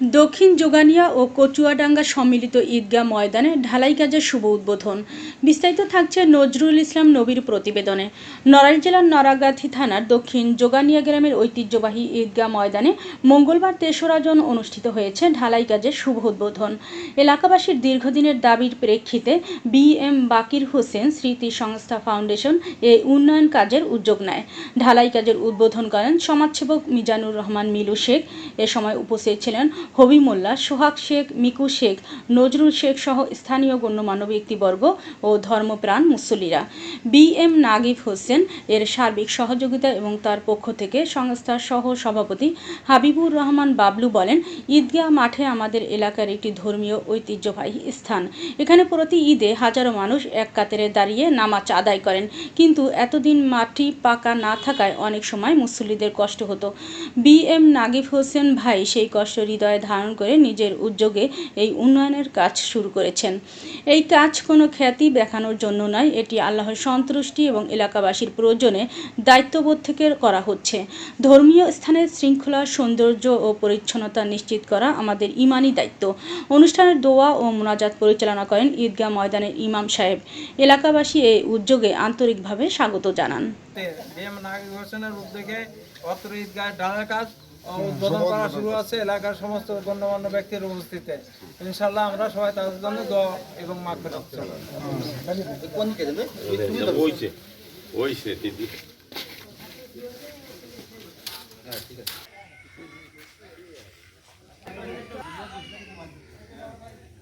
দক্ষিণ যোগানিয়া ও কচুয়াডাঙ্গা সম্মিলিত ঈদগাহ ময়দানে ঢালাই কাজের শুভ উদ্বোধন। বিস্তারিত থাকছে নজরুল ইসলাম নবীর প্রতিবেদনে। নড়াইল জেলার নরাগাথি থানার দক্ষিণ যোগানিয়া গ্রামের ঐতিহ্যবাহী ঈদগাহ ময়দানে মঙ্গলবার তেসরা জন অনুষ্ঠিত হয়েছে ঢালাই কাজের শুভ উদ্বোধন। এলাকাবাসীর দীর্ঘদিনের দাবির প্রেক্ষিতে বি এম বাকির হোসেন স্মৃতি সংস্থা ফাউন্ডেশন এই উন্নয়ন কাজের উদ্যোগ নেয়। ঢালাই কাজের উদ্বোধন করেন সমাজসেবক মিজানুর রহমান মিলু শেখ। এ সময় উপস্থিত ছিলেন হবি মোল্লা, সোহাগ শেখ, মিকু শেখ, নজরুল শেখ সহ স্থানীয় গণ্যমান্য ব্যক্তিবর্গ ও ধর্মপ্রাণ মুসল্লিরা। বি এম নাগিব হোসেন এর সার্বিক সহযোগিতা এবং তার পক্ষ থেকে সংস্থার সহ সভাপতি হাবিবুর রহমান বাবলু বলেন, ঈদগাহ মাঠে আমাদের এলাকার একটি ধর্মীয় ঐতিহ্যবাহী স্থান। এখানে প্রতি ঈদে হাজারো মানুষ এক কাতারে দাঁড়িয়ে নামাজ আদায় করেন। কিন্তু এতদিন মাটি পাকা না থাকায় অনেক সময় মুসল্লিদের কষ্ট হতো। বি এম নাগিব হোসেন ভাই সেই কষ্ট হৃদয়ে ধারণ করে নিজের উদ্যোগে এই উন্নয়নের কাজ শুরু করেছেন। এই কাজ কোনো খ্যাতি দেখানোর জন্য নয়, এটি আল্লাহর সন্তুষ্টি এবং এলাকাবাসীর প্রয়োজনে দায়িত্ববোধ থেকে করা হচ্ছে। ধর্মীয় স্থানের শৃঙ্খলা, সৌন্দর্য ও পরিচ্ছন্নতা নিশ্চিত করা আমাদের ইমানি দায়িত্ব। অনুষ্ঠানের দোয়া ও মোনাজাত পরিচালনা করেন ঈদগাহ ময়দানের ইমাম সাহেব। এলাকাবাসী এই উদ্যোগে আন্তরিকভাবে স্বাগত জানান। হোসেনের উদ্যোগে অত্র ঈদগাহ কাজ উদ্বোধন করা শুরু আছে এলাকার সমস্ত গণ্যমান্য ব্যক্তির উপস্থিতিতে। ইনশাল্লাহ আমরা সবাই তাদের জন্য দোয়া এবং মাগ ওইছে ওইছে দিদি।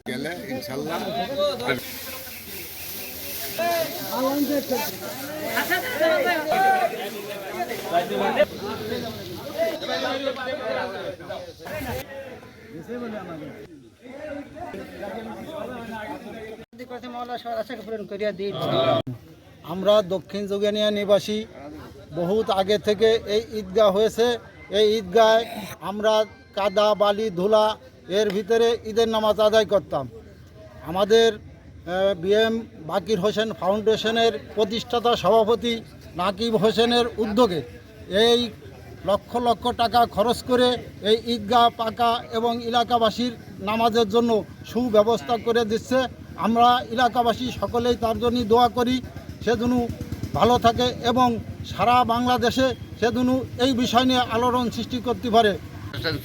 গেলে ইনশাল্লাহ আমরা দক্ষিণ যোগানিয়া নিবাসী। বহুত আগে থেকে এই ঈদগাহ হয়েছে। এই ঈদগায় আমরা কাদা, বালি, ধুলা এর ভিতরে ঈদের নামাজ আদায় করতাম। আমাদের বিএম বাকির হোসেন ফাউন্ডেশনের প্রতিষ্ঠাতা সভাপতি নাকিব হোসেনের উদ্যোগে এই লক্ষ লক্ষ টাকা খরচ করে এই ঈদগাহ পাকা এবং এলাকাবাসীর নামাজের জন্য সুব্যবস্থা করে দিচ্ছে। আমরা এলাকাবাসী সকলেই তার জন্য দোয়া করি সেজন্য ভালো থাকে এবং সারা বাংলাদেশে সেজন্য এই বিষয় নিয়ে আলোড়ন সৃষ্টি করতে পারে।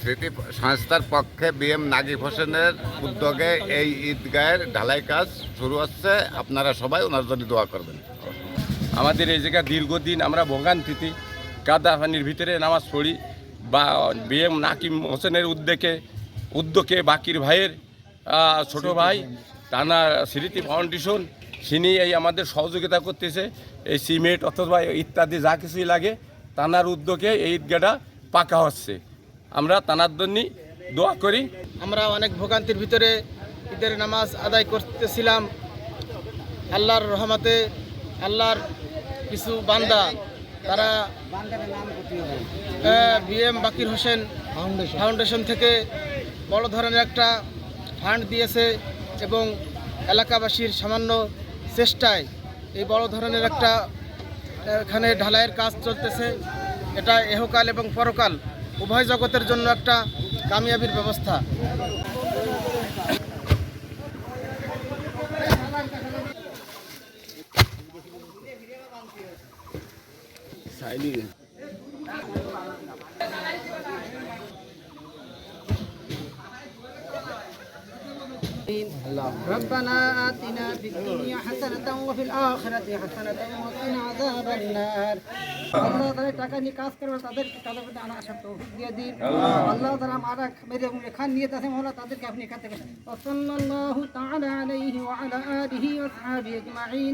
স্মৃতি সংস্থার পক্ষে বিএম নাগিব হোসেনের উদ্যোগে এই ঈদগাহের ঢালাই কাজ শুরু হচ্ছে। আপনারা সবাই ওনার জন্য দোয়া করবেন। আমাদের এই জায়গা দীর্ঘদিন আমরা ভোগান্তিতে কাদা পানির ভিতরে নামাজ পড়ি বা বিএম নাকিম হোসেনের উদ্যোগে উদ্যোগে বাকির ভাইয়ের ছোট ভাই টানা স্মৃতি ফাউন্ডেশন তিনি এই আমাদের সহযোগিতা করতেছে এই সিমেন্ট অথবা ইত্যাদি যা কিছুই লাগে তানার উদ্যোগে এই ঈদগাটা পাকা হচ্ছে। আমরা তানার জন্য দোয়া করি। আমরা অনেক ভোগান্তির ভিতরে ঈদের নামাজ আদায় করতেছিলাম। আল্লাহর রহমতে আল্লাহর কিছু বান্দা তারা বিএম বাকির হোসেন ফাউন্ডেশন থেকে বড় ধরনের একটা ফান্ড দিয়েছে এবং এলাকাবাসীর সামান্য চেষ্টায় এই বড় ধরনের একটা এখানে ঢালাইয়ের কাজ চলতেছে। এটা এহকাল এবং পরকাল উভয় জগতের জন্য একটা কামিয়াবির ব্যবস্থা। ربنا آتنا في الدنيا حسنة وفي الآخرة حسنة وقنا عذاب النار আল্লাহ তারা টাকা নিয়ে কাজ করবে তাদেরকে কাজের প্রতি আনা আসার তৌফিক দিয়ে দিন আল্লাহ তারা মারা মেরে খান নিয়ে আছে মহলা তাদেরকে আপনি এখান থেকে وصلى الله تعالى عليه وعلى آله وأصحابه أجمعين